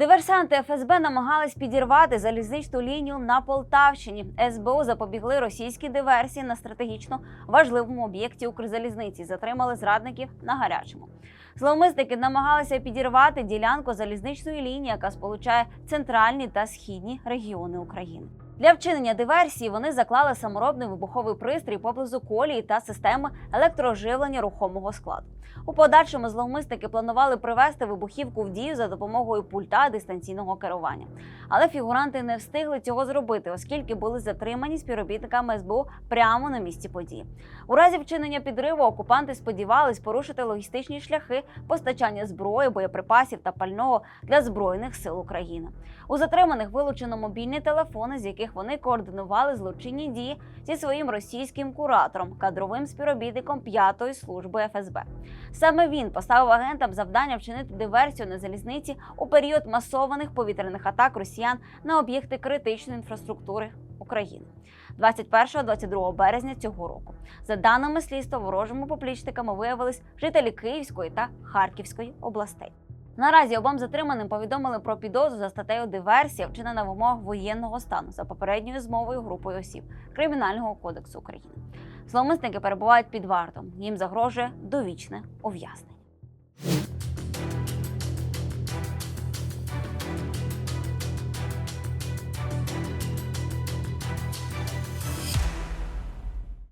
Диверсанти ФСБ намагались підірвати залізничну лінію на Полтавщині. СБУ запобігли російській диверсії на стратегічно важливому об'єкті Укрзалізниці. Затримали зрадників на гарячому. Зловмисники намагалися підірвати ділянку залізничної лінії, яка сполучає центральні та східні регіони України. Для вчинення диверсії вони заклали саморобний вибуховий пристрій поблизу колії та системи електроживлення рухомого складу. У подальшому зловмисники планували привести вибухівку в дію за допомогою пульта дистанційного керування. Але фігуранти не встигли цього зробити, оскільки були затримані співробітниками СБУ прямо на місці події. У разі вчинення підриву окупанти сподівались порушити логістичні шляхи постачання зброї, боєприпасів та пального для збройних сил України. У затриманих вилучено мобільні телефони, з яких вони координували злочинні дії зі своїм російським куратором, кадровим співробітником п'ятої служби ФСБ. Саме він поставив агентам завдання вчинити диверсію на залізниці у період масованих повітряних атак росіян на об'єкти критичної інфраструктури України. 21-22 березня цього року. За даними слідства, ворожими поплічниками виявились жителі Київської та Харківської областей. Наразі обом затриманим повідомили про підозру за статтею диверсія, вчинена в умовах воєнного стану за попередньою змовою групою осіб Кримінального кодексу України. Зловмисники перебувають під вартом. Їм загрожує довічне ув'язнення.